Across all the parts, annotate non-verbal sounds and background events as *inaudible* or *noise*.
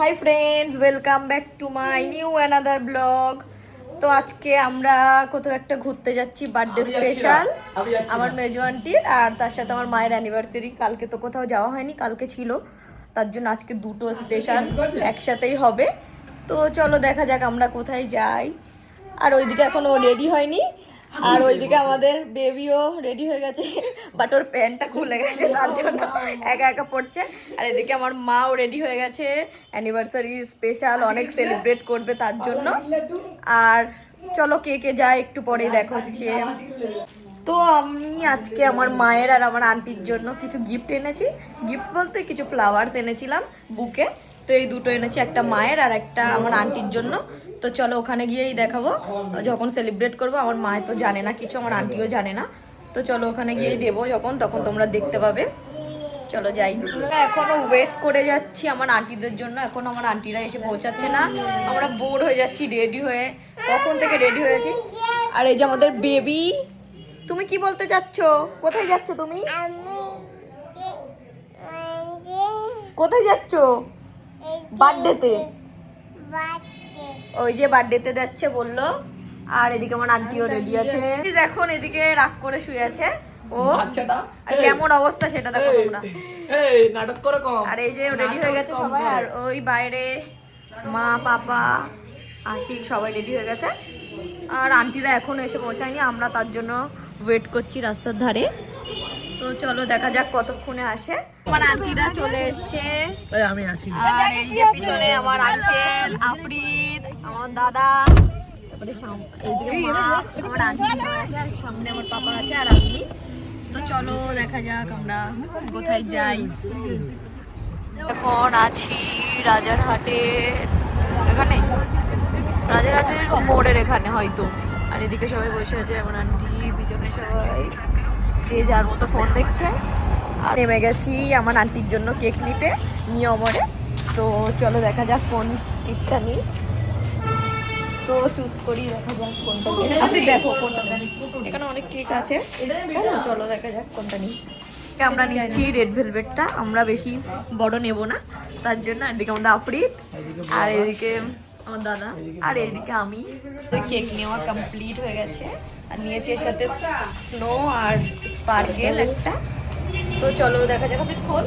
Hi friends welcome back to my new another blog তো আজকে আমরা কোথাও একটা ঘুরতে যাচ্ছি বার্থডে স্পেশাল আমার। মেজো আন্টির আর তার সাথে আমার মায়ের অ্যানিভার্সারি কালকে তো কোথাও যাওয়া হয়নি কালকে ছিল। তার জন্য আজকে দুটো স্পেশাল একসাথেই হবে। তো চলো দেখা যাক আমরা কোথায় যাই। আর ওইদিকে এখনও রেডি হয়নি। আর ওইদিকে আমাদের বেবিও রেডি হয়ে গেছে বাট ওর প্যান্টটা খুলে গেছে তার জন্য। একা একা পড়ছে। আর এদিকে আমার মাও রেডি হয়ে গেছে। অ্যানিভার্সারি স্পেশাল অনেক সেলিব্রেট করবে তার জন্য। আর চলো কে কে যায় একটু পরে দেখা হচ্ছে তো আমি আজকে আমার মায়ের আর আমার আন্টির জন্য কিছু গিফট এনেছি। গিফট বলতে কিছু ফ্লাওয়ার্স এনেছিলাম বুকে। তো এই দুটো এনেছি একটা মায়ের আর একটা আমার আন্টির জন্য। তো চলো ওখানে গিয়েই দেখাবো। যখন সেলিব্রেট করব আমার মায় তো জানে না কিছু আমার আন্টিও জানে না। তো চলো ওখানে গিয়েই দেবো যখন তখন তোমরা দেখতে পাবে। চলো যাই। আমরা এখনও ওয়েট করে যাচ্ছি আমার আন্টিদের জন্য। এখন আমার আন্টিরা এসে পৌঁছাচ্ছে না। আমরা বোর হয়ে যাচ্ছি রেডি হয়ে। কখন থেকে রেডি হয়েছি আর এই যে আমাদের বেবি তুমি কি বলতে চাচ্ছ? কোথায় যাচ্ছ তুমি? কোথায় যাচ্ছ? বার্থডেতে ওই যে বার্থডেতে যাচ্ছে বলল। আর এদিকে আমার আন্টিও রেডি আছে। এখন এদিকে রাগ করে শুয়ে আছে। ও আর কেমন অবস্থা সেটা দেখো তোমরা। এই নাটক করে কম। আর এই যে রেডি হয়ে গেছে সবাই আর ওই বাইরে মা পাপা আশিক সবাই রেডি হয়ে গেছে। আর আন্টিরা এখনও এসে পৌঁছায়নি আমরা তার জন্য ওয়েট করছি রাস্তার ধারে। তো চলো দেখা যাক কতক্ষণে আসে। আমার আন্টিরা চলে এসছে। আমি আছি। আর এই যে পিছনে আমার আঙ্কেল আফরিদ আমার দাদা তারপরে এইদিকে মা আমার আন্টি আছে আর সামনে আমার পাপা আছে আর আমি। তো চলো দেখা যাক আমরা কোথায় যাই। এখন আছি রাজারহাটে এখানে? রাজারহাটের মোড়ের এখানে হয়তো। আর এদিকে সবাই বসে আছে আমার আন্টি পিছনে সবাই। যে যার মতো ফোন দেখছে। আর নেমে গেছি আমার আন্টির জন্য কেক নিতে নিয়মরে তো চলো দেখা যাক কোন কেকটা নিই। তো চুজ করি দেখা যাক কোনটা নিই আপনি দেখো কোনটা এখানে অনেক কেক আছে। চলো, দেখা যাক কোনটা নিই। আমরা নিচ্ছি রেড ভেলভেটটা আমরা বেশি বড় নেব না। তার জন্য এদিকে আমাদের আফরিদ আর এদিকে আমার দাদা আর এইদিকে আমি। কেক নেওয়া কমপ্লিট হয়ে গেছে। আর নিয়েছি এর সাথে স্নো আর স্পার্কেল একটা। তো চলো দেখা যাক আপনি খোল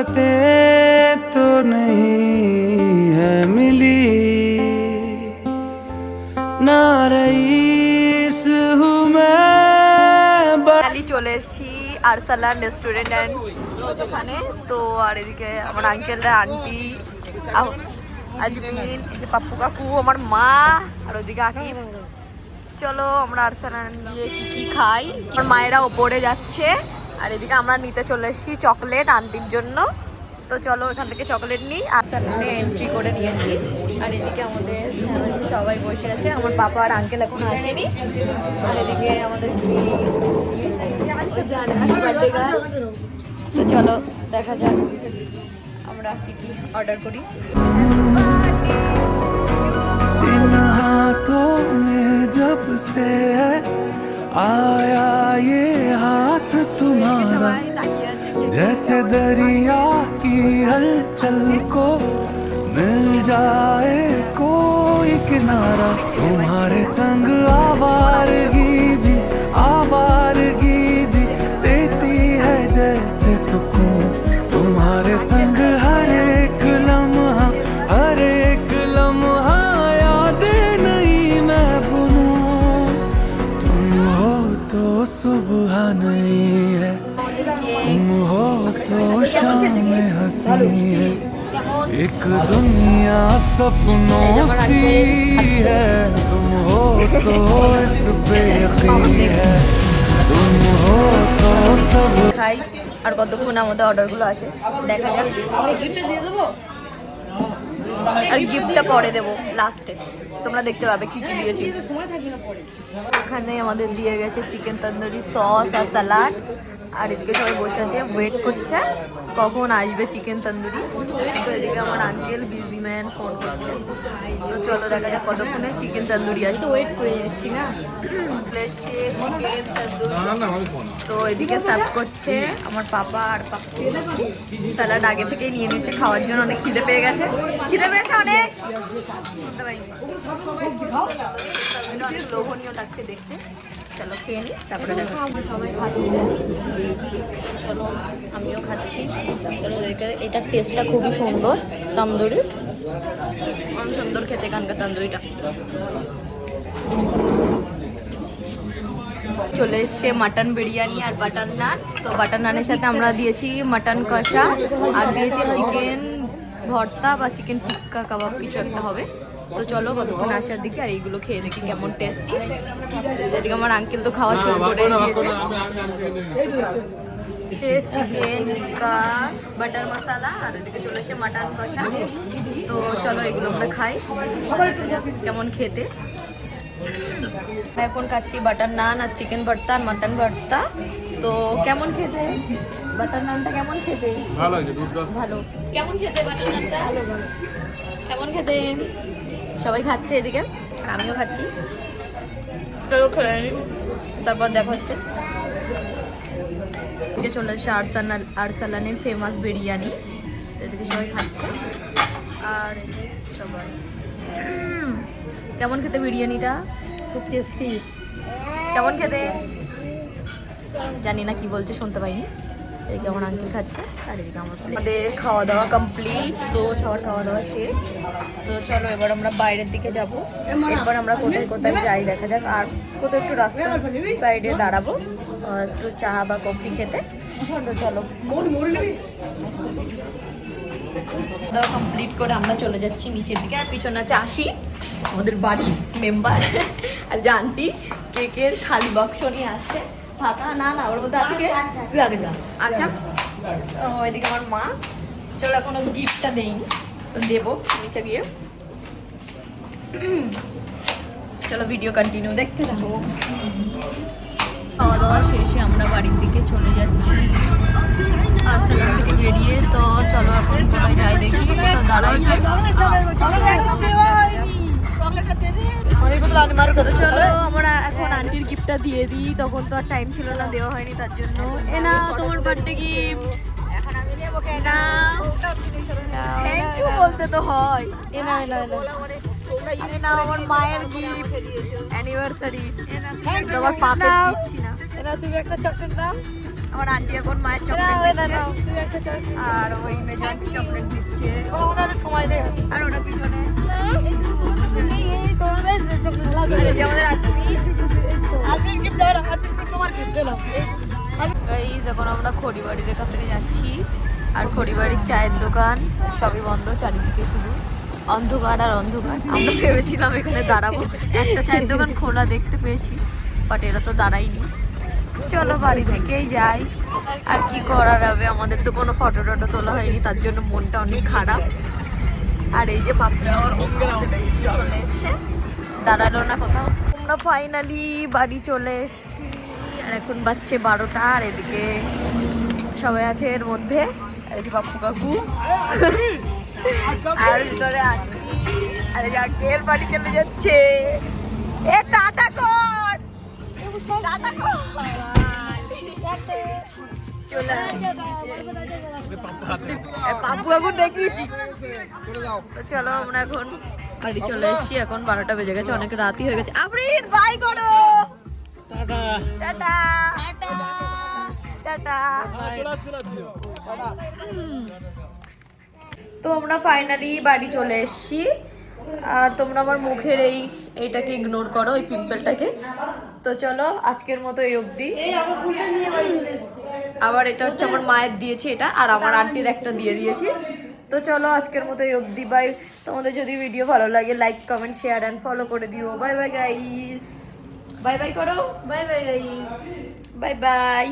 शहरतें तो नहीं है मिली ना रईस हूँ मैं बड़ा ফাইনালি চলে এসেছি আরসালান রেস্টুরেন্ট অ্যান্ড ওখানে তো আর এদিকে আমার আঙ্কেলরা আন্টি আহ- আজমিন এদিকে পাপ্পু কাকু আমার মা আর ওদিকে আকিব চলো আমরা আরসালান গিয়ে কি কি খাই আমার মায়েরা ওপরে যাচ্ছে আর এদিকে আমরা নিতে চলে এসেছি চকলেট আন্টির জন্য। তো চলো এখান থেকে চকলেট নিই আর স্যালুনে এন্ট্রি করে নিয়েছি। আর এদিকে আমাদের ফ্যামিলি সবাই বসে আছে। আমার বাবা আর আঙ্কেল এখনও আসেনি। আর এদিকে আমাদের কি? তো চলো দেখা যাক আমরা কি কি অর্ডার করি। হাতোঁ জব সে आया ये हाथ तुम्हारा, जैसे दरिया की हलचल को मिल जाए कोई किनारा। तुम्हारे संग आवारगी भी आवारगी भी देती है जैसे सुकून। तुम्हारे संग हरे एक दुनिया सपनों सी है तुम हो तो *laughs* इस बेयकी है तुम हो तो सब খাই আর কতক্ষণ আমাদের অর্ডারগুলো আসে দেখা যাক গিফটটা দিয়ে দেবো আর গিফটটা পরে দেবো লাস্টে তোমরা দেখতে পাবে কি কি দিয়েছি এখানে আমাদের দিয়ে গেছে চিকেন তন্দুরি সস আর স্যালাড আর এদিকে সবাই বসে আছে ওয়েট করছে, কখন আসবে চিকেন তন্দুরি? তো এদিকে আমার আঙ্কেল বিজি ম্যান ফোন করছে। তো চলো দেখা যাক কতক্ষণে চিকেন তন্দুরি আসে। ওয়েট করে যাচ্ছি না? চিকেন তন্দুরি। তো এদিকে সার্ভ করছে আমার পাপা আর পাপ্পু স্যালাড আগে থেকেই নিয়ে নিচ্ছে, খাওয়ার জন্য অনেক খিদে পেয়ে গেছে। খিদে পেয়েছে অনেক! শুনতে পাইনি। লোভনীয় লাগছে দেখতে। চলো খেয়ে নি, তারপরে সবাই খাচ্ছে। চলো, আমিও খাচ্ছি। চলো দেখে এটার টেস্টটা খুবই সুন্দর, তন্দুরি। অনেক সুন্দর খেতে এখানকার তন্দুরিটা। চলে এসছে মাটন বিরিয়ানি আর বাটার নান। তো বাটার নানের সাথে আমরা দিয়েছি মাটন কষা, আর দিয়েছি চিকেন ভর্তা বা চিকেন টিক্কা কাবাব কিছু একটা হবে। তো চলো কতক্ষণ আসার দিকে আর এইগুলো খেয়ে দেখি কেমন টেস্টি এদিকে আমার আঙ্কেল তো খাওয়া শুরু করে দিয়েছে। সে চিকেন টিক্কা বাটার মশলা আর এদিকে চলে এসে মাটন কষা। তো চলো এগুলো আমরা খাই। কেমন খেতে? এখন খাচ্ছি বাটার নান আর চিকেন ভর্তা আর মাটন ভর্তা। তো কেমন খেতে? বাটার নানটা কেমন খেতে? ভালো ভালো। কেমন খেতে বাটার নানটা ভালো ভালো কেমন খেতে? সবাই খাচ্ছে এদিকে আর আমিও খাচ্ছি। তারপর দেখা হচ্ছে। এদিকে চলে এসছে আরসালান আরসালানের ফেমাস বিরিয়ানি। এদিকে সবাই খাচ্ছে। আর সবাই। কেমন খেতে বিরিয়ানিটা? খুব টেস্টি কেমন খেতে? জানি না কি বলছে শুনতে পাইনি। এদিকে আমার আঙ্কেল খাচ্ছে, আর এদিকে আমাদের খাওয়া দাওয়া কমপ্লিট তো সবার খাওয়া দাওয়া শেষ। তো চলো, এবার আমরা বাইরের দিকে যাব। এবার আমরা কোথায় কোথায় যাই, দেখা যাক। আর কোথাও একটু রাস্তা সাইডে দাঁড়াবো একটু চা বা কফি খেতে। তো চলো। দাওয়া কমপ্লিট করে আমরা চলে যাচ্ছি নিচের দিকে। আর পিছনে আছে আসি আমাদের বাড়ির মেম্বার আর আন্টি কেকের খালি বাক্স নিয়ে আসছে। ফাঁকা না না ওর মধ্যে আছে কে? আগে যা। আচ্ছা। ও, এদিকে আমার মা। চলো এখনও গিফটটা দেইনি তো দেবো নিচে গিয়ে। চলো ভিডিও কন্টিনিউ দেখতে থাকো। খাওয়া দাওয়া শেষে আমরা বাড়ির দিকে চলে যাচ্ছি। আর্সেনাল থেকে বেরিয়ে তো চলো এখন কোথায় যাই দেখি। কোথাও দাঁড়াই তো চলো। আমরা এখন আন্টির গিফটটা দিয়ে দিই। তখন তো আর টাইম ছিল না দেওয়া হয়নি তার জন্য। এ না তোমার বার্থডে গিফট না থ্যাংক ইউ বলতে তো হয়। না আমার মায়ের গিফট অ্যানিভার্সারি তোমার পাপে দিচ্ছি না আমার আন্টি এখন মায়ের চকলেট দিচ্ছে। আর ওই মেজো চকলেট দিচ্ছে। আর ওটা পিছনে। যে আমাদের এখন আমরা খড়িবাড়ির এখান থেকে যাচ্ছি আর খড়িবাড়ির চায়ের দোকান সবই বন্ধ চারিদিকে শুধু অন্ধকার আর অন্ধকার। আমরা ভেবেছিলাম এখানে দাঁড়াবো। একটা চায়ের দোকান খোলা দেখতে পেয়েছি বাট এরা তো দাঁড়াইনি চলো বাড়ি থেকেই যাই। আর কি করার হবে? আমাদের তো কোনো ফটো টটো তোলা হয়নি তার জন্য মনটা অনেক খারাপ। আর এই যে চলে এসছে। দাঁড়াল না কোথাও। আমরা ফাইনালি বাড়ি চলে এসেছি। আর এখন বাচ্চে বারোটা, আর এদিকে সবাই আছে এর মধ্যে। আর এই যে বাপু কাকু। আর ভিতরে আন্টি। আর এই আঙ্কেল বাড়ি চলে যাচ্ছে। এ টাটা কর! টাটা কর! চলে পাপু দেখিয়েছি। চলো আমরা এখন বাড়ি চলে এসেছি এখন বারোটা বেজে গেছে অনেক রাতই হয়ে গেছে। আফরিদ বাই করো। টাটা। টাটা। তো আমরা ফাইনালি বাড়ি চলে এসেছি। আর তোমরা আমার মুখের এই এইটাকে ইগনোর করো এই পিম্পলটাকে তো চলো আজকের মতো এই অবধি। আবার এটা হচ্ছে আমার মায়ের দিয়েছে এটা আর আমার আন্টির একটা দিয়ে দিয়েছি। তো চলো আজকের মতো এই অবধি বাই তোমাদের যদি ভিডিও ভালো লাগে like comment share and follow করে দিও। Bye bye guys bye bye করো। Bye bye guys bye bye